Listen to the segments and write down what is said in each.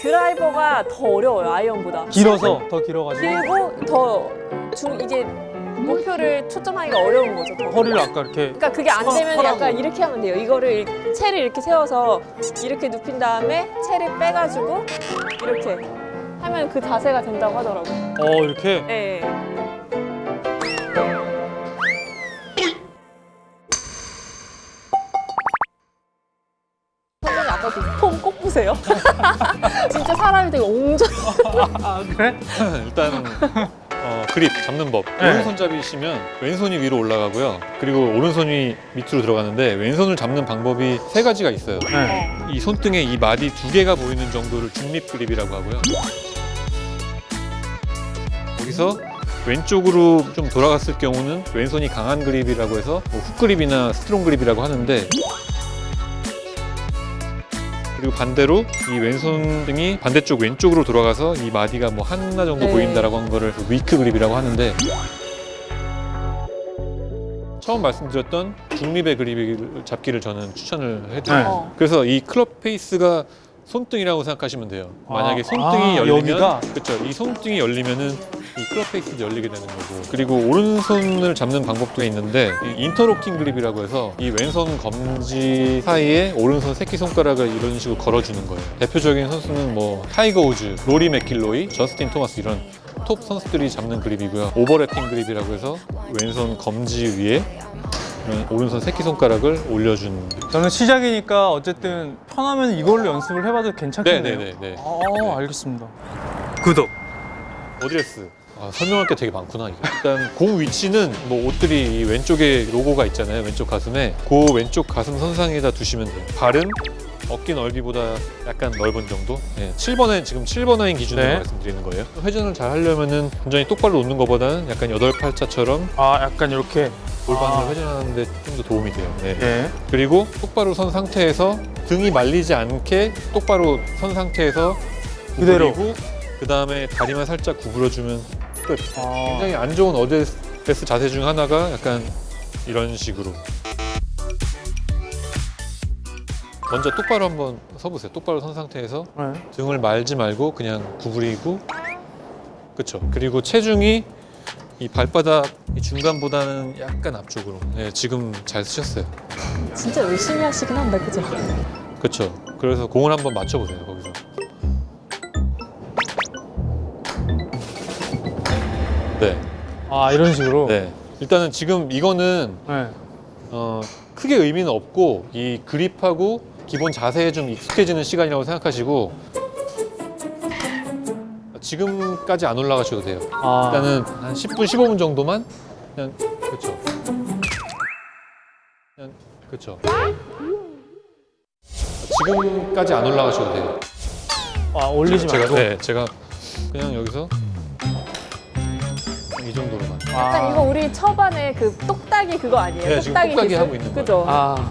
드라이버가 더 어려워요 아이언보다. 길어서 더 길어가지고 그리고 더 중 이게 목표를 초점하기가 어려운 거죠. 더. 허리를 아까 이렇게 그러니까 그게 안 되면 허- 약간 이렇게 하면 돼요. 이거를 이- 채를 이렇게 세워서 이렇게 눕힌 다음에 채를 빼가지고 이렇게 하면 그 자세가 된다고 하더라고요. 어 이렇게 예. 예. 아까 그폼꼭 보세요. 진짜 사람이 되게 옹졸. 아 그래? 일단 어, 그립 잡는 법. 네. 오른손잡이시면 왼손이 위로 올라가고요. 그리고 오른손이 밑으로 들어가는데 왼손을 잡는 방법이 세 가지가 있어요. 네. 이 손등에 이 마디 두 개가 보이는 정도를 중립 그립이라고 하고요. 여기서 왼쪽으로 좀 돌아갔을 경우는 왼손이 강한 그립이라고 해서 뭐 훅 그립이나 스트롱 그립이라고 하는데 그리고 반대로 이 왼손 등이 반대쪽 왼쪽으로 돌아가서 이 마디가 뭐 하나 정도 네. 보인다라고 한 거를 위크 그립이라고 하는데 처음 말씀드렸던 중립의 그립 잡기를 저는 추천을 해드려요. 네. 어. 그래서 이 클럽 페이스가 손등이라고 생각하시면 돼요. 만약에 아, 손등이 아, 열리면 여기가? 그렇죠. 이 손등이 열리면은 이 클럽 페이스도 열리게 되는 거고. 그리고 오른손을 잡는 방법도 있는데 이 인터로킹 그립이라고 해서 이 왼손 검지 사이에 오른손 새끼 손가락을 이런 식으로 걸어주는 거예요. 대표적인 선수는 뭐 타이거 우즈, 로리 맥킬로이, 저스틴 토마스 이런 톱 선수들이 잡는 그립이고요. 오버래핑 그립이라고 해서 왼손 검지 위에 오른손 새끼 손가락을 올려주는 저는 시작이니까 어쨌든 편하면 이걸로 연습을 해봐도 괜찮겠네요. 네네네. 아 알겠습니다. 구독. 어드레스. 아, 설명할 게 되게 많구나 이게. 일단 공 위치는 뭐 옷들이 이 왼쪽에 로고가 있잖아요. 왼쪽 가슴에 그 왼쪽 가슴 선상에다 두시면 돼요. 발은 어깨 넓이보다 약간 넓은 정도. 네, 7번 에 지금 7번 라인 기준으로 네. 말씀드리는 거예요. 회전을 잘 하려면은 완전히 똑바로 놓는 것보다는 약간 여덟 팔자처럼 아 약간 이렇게. 골반을 아. 회전하는데 좀 더 도움이 돼요. 네. 예. 그리고 똑바로 선 상태에서 등이 말리지 않게 똑바로 선 상태에서 그대로. 구부리고 그 다음에 다리만 살짝 구부려주면 끝. 아, 굉장히 안 좋은 어드레스 자세 중 하나가 약간 이런 식으로. 먼저 똑바로 한번 서보세요. 똑바로 선 상태에서 네. 등을 말지 말고 그냥 구부리고. 그쵸. 그리고 체중이 이 발바닥 이 중간보다는 약간 앞쪽으로. 네, 지금 잘 쓰셨어요. 진짜 열심히 하시긴 한다, 그죠? 그쵸. 그래서 공을 한번 맞춰보세요 거기서 네, 아 이런 식으로. 네. 일단은 지금 이거는 네. 어, 크게 의미는 없고 이 그립하고 기본 자세에 좀 익숙해지는 시간이라고 생각하시고 지금까지 안 올라가셔도 돼요. 아 일단은 한 10분, 15분 정도만 그냥 그렇죠. 그냥 그렇죠. 지금까지 안 올라가셔도 돼요. 아, 올리지 제가 말고. 네, 제가 그냥 여기서 이 정도로 만. 약간 이거 우리 초반에 그 똑딱이 그거 아니에요? 네, 지금 똑딱이 똑딱이 기술? 하고 있는 그죠? 아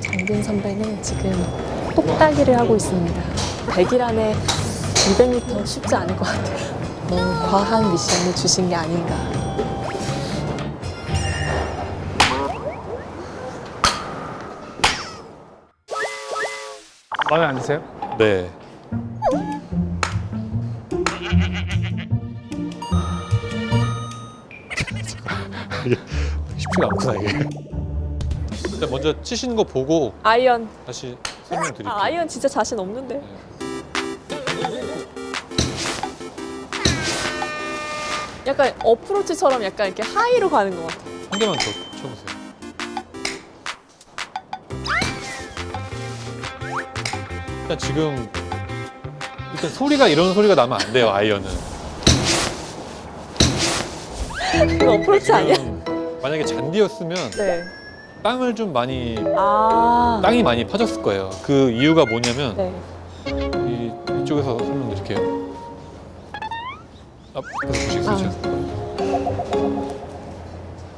장균 선배는 지금 똑딱이를 하고 있습니다. 100일 안에 200m 쉽지 않을 것 같아요. 너무 과한 미션을 주신 게 아닌가. 마음에 안 드세요? 네. 이게 쉽지가 않구나 이게. 일단 먼저 치시는 거 보고 아이언. 다시 설명드릴게요. 아, 아이언 진짜 자신 없는데. 약간 어프로치처럼 약간 이렇게 하이로 가는 것 같아. 한 개만 더 쳐보세요. 일단 지금 일단 소리가 이런 소리가 나면 안 돼요 아이언은. 이거 어프로치 아니야? 지금 만약에 잔디였으면 네. 땅을 좀 많이 아. 땅이 많이 퍼졌을 거예요. 그 이유가 뭐냐면 네. 이, 이쪽에서 설명드릴게요. 앞에서 보시겠어요?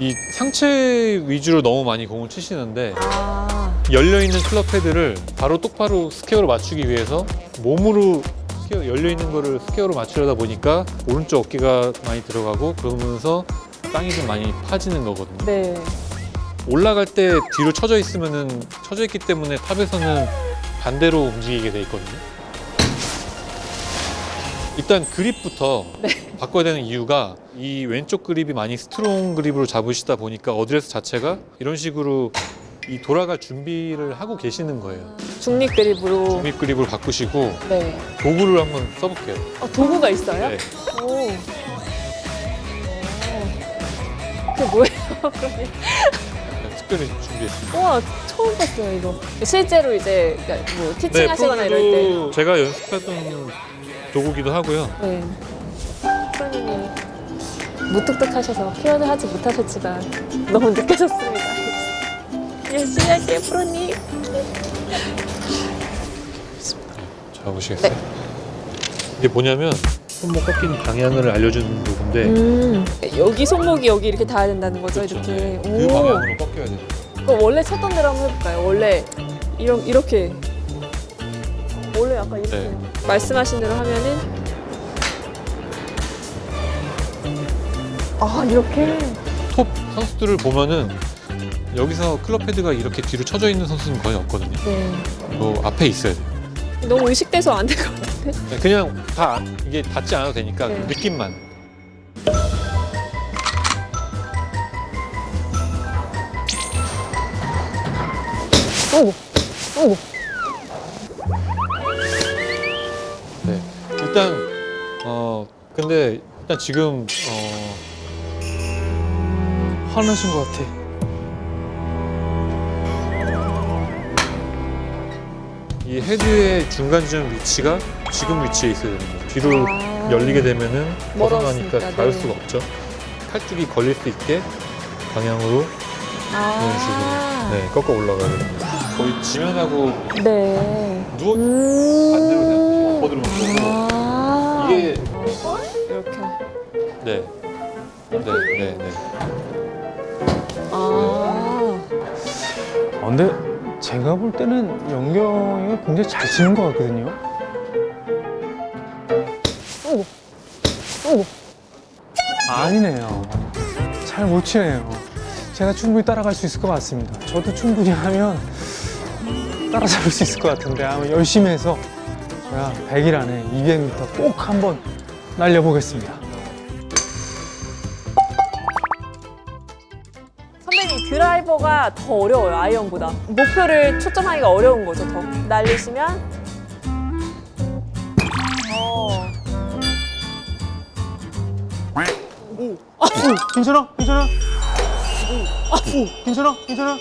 이 상체 위주로 너무 많이 공을 치시는데 아. 열려 있는 클럽 헤드를 바로 똑바로 스퀘어로 맞추기 위해서 몸으로 스퀘어, 열려 있는 거를 스퀘어로 맞추려다 보니까 오른쪽 어깨가 많이 들어가고 그러면서 땅이 좀 많이 파지는 거거든요. 네. 올라갈 때 뒤로 쳐져 있으면은 쳐져 있기 때문에 탑에서는 반대로 움직이게 돼 있거든요. 일단 그립부터 네. 바꿔야 되는 이유가 이 왼쪽 그립이 많이 스트롱 그립으로 잡으시다 보니까 어드레스 자체가 이런 식으로 이 돌아갈 준비를 하고 계시는 거예요. 중립 그립으로. 중립 그립으로 바꾸시고 네. 도구를 한번 써볼게요. 어, 도구가 있어요? 네. 오. 오. 그게 뭐예요? 특별히 준비했습니다. 우와, 처음 봤어요, 이거. 실제로 이제 그러니까 뭐 티칭 하시거나 이럴 때. 네, 프로도 제가 연습했던 도구기도 하고요. 네. 프로님이 무뚝뚝하셔서 표현을 하지 못하셨지만 너무 느껴졌습니다. 열심히 할게요, 프로님. 자 보시겠어요? 이게 뭐냐면 손목 꺾인 방향을 알려주는 도구인데 음, 여기 손목이 여기 이렇게 닿아야 된다는 거죠. 이렇게. 그 방향으로 꺾여야 돼요. 그럼 원래 쳤던 대로 한번 해볼까요? 원래 이런 이렇게 원래 약간 이렇게 네. 말씀하신 대로 하면은 아 이렇게 톱 선수들을 보면은 여기서 클럽 헤드가 이렇게 뒤로 쳐져 있는 선수는 거의 없거든요. 네 뭐 앞에 있어야 돼요. 너무 의식돼서 안 될 것 같은데 그냥 다 이게 닿지 않아도 되니까 네. 느낌만. 오 오. 네. 일단 어 근데 일단 지금 어 화나신 것 같아. 이 헤드의 중간 지점 위치가 지금 위치에 있어야 되는 거예요. 뒤로 아. 열리게 되면은 벗어나니까 멀었으니까, 닿을 네. 수가 없죠. 팔뚝이 걸릴 수 있게 방향으로 이런 식으로 아. 네, 꺾어 올라가야 됩니다. 거의 지면하고 네. 누워 음. 반대로 생각하시고 엎어들면 되고 아. 이게 이렇게. 네. 네, 네, 네. 아. 아, 근데 제가 볼 때는 영경이가 굉장히 잘 치는 것 같거든요. 오. 오. 아니네요. 잘 못 치네요. 제가 충분히 따라갈 수 있을 것 같습니다. 저도 충분히 하면 따라잡을 수 있을 것 같은데 열심히 해서 제가 100일 안에 200m 꼭 한번 날려보겠습니다. 드라이버가 더 어려워요 아이언보다 목표를 초점하기가 어려운 거죠 더 날리시면 어. 오, 괜찮아? 괜찮아? 오, 괜찮아? 괜찮아?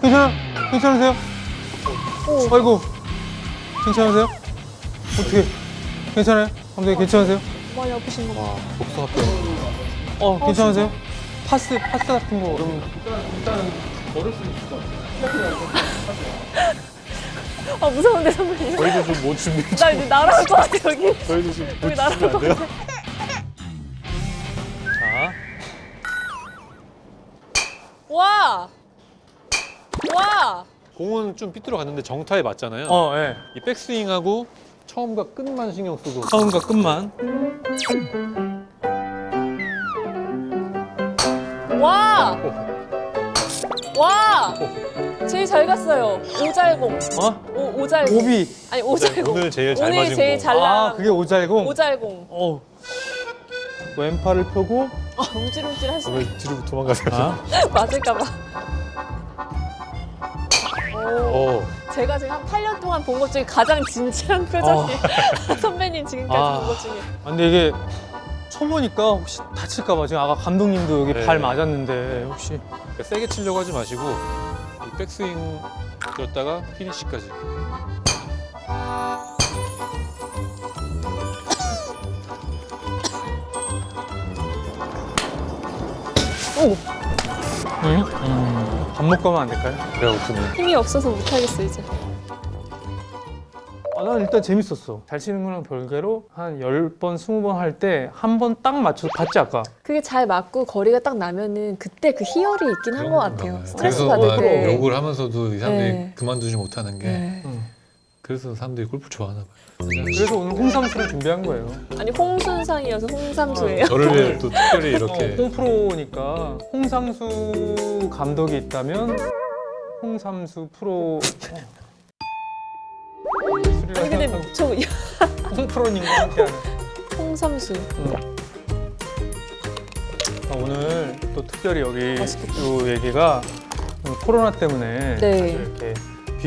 괜찮아? 괜찮으세요? 오. 아이고, 괜찮으세요? 어떻게? 괜찮아요? 감독님 괜찮으세요? 많이 아프신 거 봐. 와, 복숭아뼈. 어, 괜찮으세요? 파스, 파스 같은 거 그럼 아 무서운데 선배님 저희도 좀 못 준비. 나 이제 날아올 것 같아 여기 저희도 좀 여기 날아올 것 같아 와! 공은 좀 삐뚤어 갔는데 정타에 맞잖아요. 어, 예. 이 백스윙하고 처음과 끝만 신경 쓰고 처음과 끝만. 와! 와! 제일 잘 갔어요. 오잘공. 어? 오, 오잘공. 오비. 아니, 오잘공. 오늘 제일 잘 오늘 맞은 제일 공. 잘 아, 나간 그게 오잘공? 오잘공. 어. 왼팔을 펴고, 아, 움찔움찔 하시네. 왜 뒤로 도망가세요? 아, 맞을까봐. 오, 어, 제가 지금 한 8년 동안 본 것 중에 가장 진지한 표정이 선배님 지금까지 아. 본 것 중에. 아, 근데 이게 초보니까 혹시 다칠까봐 지금 아까 감독님도 여기 네. 발 맞았는데 혹시 그러니까 세게 치려고 하지 마시고 이 백스윙 들었다가 피니시까지. 오! 응? 음, 밥 먹고 하면 안 될까요? 그래 없으면. 힘이 없어서 못하겠어, 이제. 아, 난 일단 재밌었어. 잘 치는 거랑 별개로 한 10번, 20번 할 때 한 번 딱 맞춰서 봤지 아까? 그게 잘 맞고 거리가 딱 나면은 그때 그 희열이 있긴 한 것 같아요. 스트레스 그래서 받을 막 때. 욕을 하면서도 이 사람들이 네. 그만두지 못하는 게 네. 응. 그래서 사람들이 골프 좋아하나 봐요. 그래서 오늘 홍삼수를 준비한 거예요. 아니 홍순상이어서 홍삼수예요. 저를 위해 또 특별히 어, 이렇게 홍프로니까 홍상수 감독이 있다면 홍삼수 프로 어. 술이라 아니 근데 생각하고 저 홍프로님과 함께하는 홍삼수 아, 오늘 또 특별히 여기 맛있겠다. 요 얘기가 코로나 때문에 네. 사실 이렇게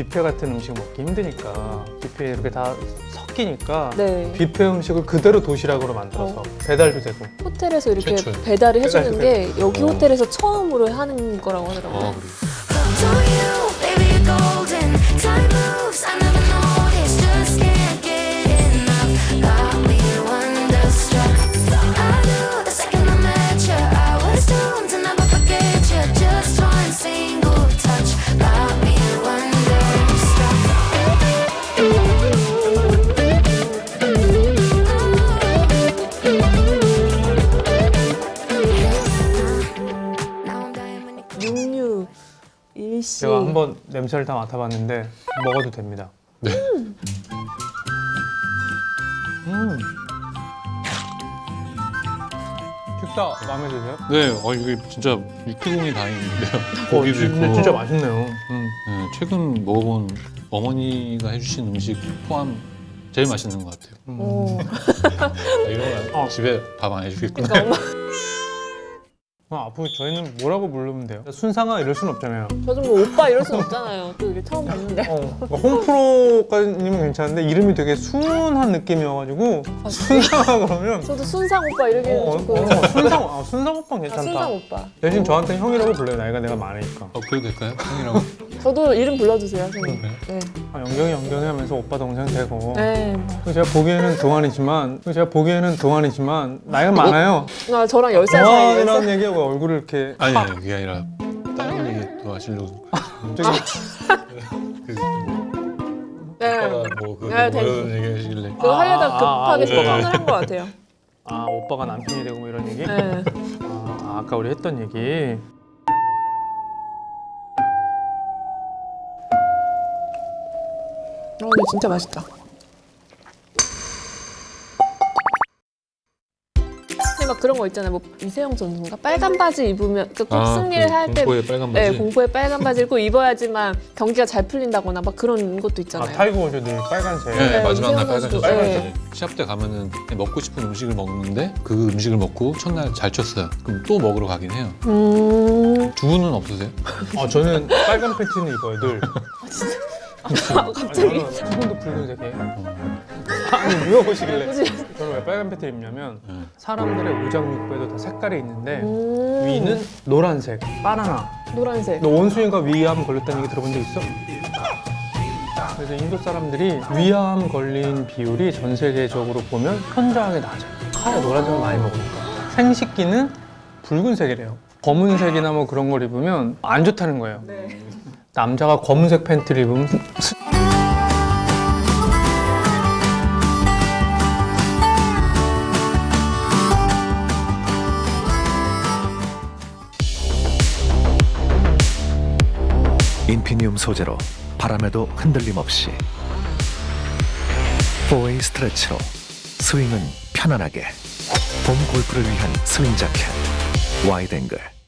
뷔페 같은 음식 먹기 힘드니까 뷔페에 이렇게 다 섞이니까 네 뷔페 음식을 그대로 도시락으로 만들어서 배달도 되고 호텔에서 이렇게 최초예요. 배달을 해주는 배달, 게 여기 어. 호텔에서 처음으로 하는 거라고 하더라고요. 어, 그래요. 냄새를 다 맡아봤는데 먹어도 됩니다. 네. 음. 춥다 마음에 드세요? 네, 어 이게 진짜 육개공이 다행인데요. 어, 고기도 진짜, 있고. 진짜 맛있네요. 음. 네, 최근 먹어본 어머니가 해주신 음식 포함 제일 맛있는 것 같아요. 오. 아, 이러면 어. 집에 밥 안 해주겠구나. 그러니까 엄마 아, 앞으로 저희는 뭐라고 부르면 돼요? 순상아 이럴 순 없잖아요. 저도 뭐 오빠 이럴 순 없잖아요. 또 이게 처음 봤는데. 어, 그러니까 홍프로까지는 괜찮은데 이름이 되게 순한 느낌이어가지고 순상아 그러면 저도 순상 오빠 이러기는 어, 어, 조금. 어, 순상 아, 순상 오빠 아, 괜찮다. 순상 오빠. 대신 저한테 형이라고 불러요. 나이가 내가 많으니까. 어, 그래도 될까요? 형이라고. 저도 이름 불러주세요, 선생님. 네. 아, 영경이 영경이 하면서 오빠 동생 되고. 네. 뭐. 제가 보기에는 동안이지만 제가 보기에는 동안이지만 나이가 많아요. 아, 저랑 10살 차이. 동안이라는 얘기하고 얼굴을 이렇게 아니, 아니, 그게 아니라 다른 얘기 또 하시려고. 갑자기 그, 네. 오빠가 뭐, 그, 네, 뭐 된- 이런 얘기 하시길래. 그거 하려다 아, 아, 급하게 아, 소통을 한 것 같아요. 아 오빠가 남편이 되고 뭐 이런 얘기. 네. 아, 아까 우리 했던 얘기. 근데 진짜 맛있다. 근데 막 그런 거 있잖아요. 뭐 이세영 전문가 빨간 바지 입으면 그꼭 승리를 할 때. 아, 공포의 빨간 바지. 네, 공포에 빨간 바지를 꼭 입어야지만 경기가 잘 풀린다거나 막 그런 것도 아 있잖아요. 타이거 우즈늘 빨간색. 네, 네, 마지막 날 선수도, 빨간색. 네. 시합 때 가면은 먹고 싶은 음식을 먹는데 그 음식을 먹고 첫날 잘 쳤어요. 그럼 또 먹으러 가긴 해요. 음. 두 분은 없으세요? 아 저는 빨간 팬티는 입어요 늘. 아, 갑자기. 아니, 저는 수분도 붉은색이에요. 아니 물어보시길래. 저는 왜 빨간 팬티를 입냐면 네. 사람들의 우장육부에도 다 색깔이 있는데 음. 위는 노란색, 바나나. 노란색. 너 원숭이가 위암 걸렸다는 얘기 들어본 적 있어? 그래서 인도 사람들이 위암 걸린 비율이 전 세계적으로 보면 현저하게 낮아요. 카레 노란색을 많이 먹으니까. 생식기는 붉은색이래요. 검은색이나 뭐 그런 걸 입으면 안 좋다는 거예요. 남자가 검은색 팬티를 입으면 인피니움 소재로 바람에도 흔들림 없이 4웨이 스트레치로 스윙은 편안하게 봄 골프를 위한 스윙 자켓 와이드 앵글